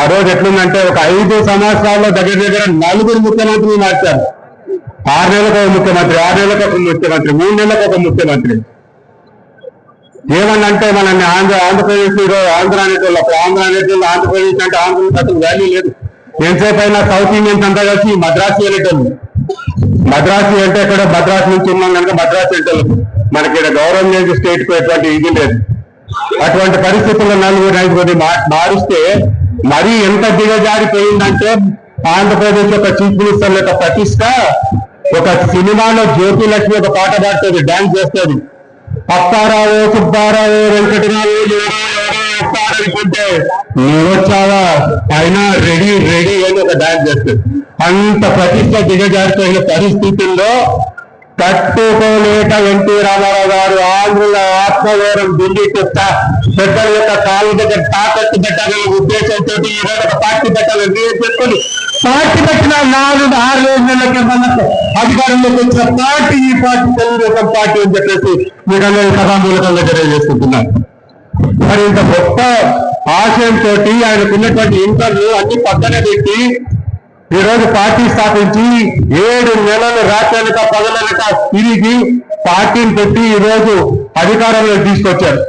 ఆ రోజు ఎట్లుందంటే ఒక ఐదు సంవత్సరాల్లో దగ్గర దగ్గర నలుగురు ముఖ్యమంత్రులు మార్చారు. ఆరు నెలలకు ఒక ముఖ్యమంత్రి ఆరు నెలలకు ఒక ముఖ్యమంత్రి మూడు నెలలకు ఒక ముఖ్యమంత్రి. ఏమన్నంటే మనల్ని ఆంధ్ర ఆంధ్రప్రదేశ్ ఈరోజు ఆంధ్ర అనేటోళ్ళు అప్పుడు ఆంధ్ర అనేటోళ్ళు ఆంధ్రప్రదేశ్ అంటే ఆంధ్రప్రదేశ్ అసలు వాల్యూ లేదు. ఎంతసేపు అయినా సౌత్ ఇండియన్స్ అంతా కలిసి మద్రాసు వెళ్ళేటోళ్ళు. మద్రాసు అంటే ఇక్కడ మద్రాసు నుంచి ఉన్నాం కనుక మద్రాసు అంటే మనకి ఇక్కడ గౌరవం లేదు స్టేట్కు ఎటువంటి ఇది లేదు. అటువంటి పరిస్థితుల్లో నలుగురు ఐదుగురిని మారిస్తే మరీ ఎంత దిగజారిపోయిందంటే ఆంధ్రప్రదేశ్ యొక్క చీఫ్ మినిస్టర్ యొక్క ప్రతిష్ట ఒక సినిమాలో జ్యోతి లక్ష్మి ఒక పాట పాడుతుంది డాన్స్ చేస్తుంది. అప్పారావు సుబ్బారావు వెంకటరావు ఎవరో నువ్వు వచ్చావా? అయినా రెడీ రెడీ అని ఒక డాన్స్ చేస్తుంది. అంత ప్రతిష్ట దిగజారిపోయిన పరిస్థితుల్లో తట్టుకోలేక ఎన్టీ రామారావు గారు ఆంధ్రుల ఆత్మగౌరవం దిండి చెప్తా పెద్దల యొక్క కాలు దగ్గర తాకట్టు పెట్టాలనే ఉద్దేశం ఈ రోజు ఒక పార్టీ పెట్టాలని నిర్ణయం చేసుకొని పార్టీ పెట్టిన నాలుగు ఆరు ఏడు నెలలకి మనకు అధికారంలోకి వచ్చిన పార్టీ ఈ పార్టీ తెలుగుదేశం పార్టీ అని చెప్పేసి మీకు అందరూ సభామూలకంగా తెలియజేసుకుంటున్నాను. మరి ఇంత గొప్ప ఆశయంతో ఆయనకున్నటువంటి ఇంటర్లు అన్ని పక్కన పెట్టి ఈ రోజు పార్టీ స్థాపించి ఏడు నెలలు రాత్రనక పగలనక తిరిగి పార్టీని పెట్టి ఈ రోజు అధికారంలోకి తీసుకొచ్చారు.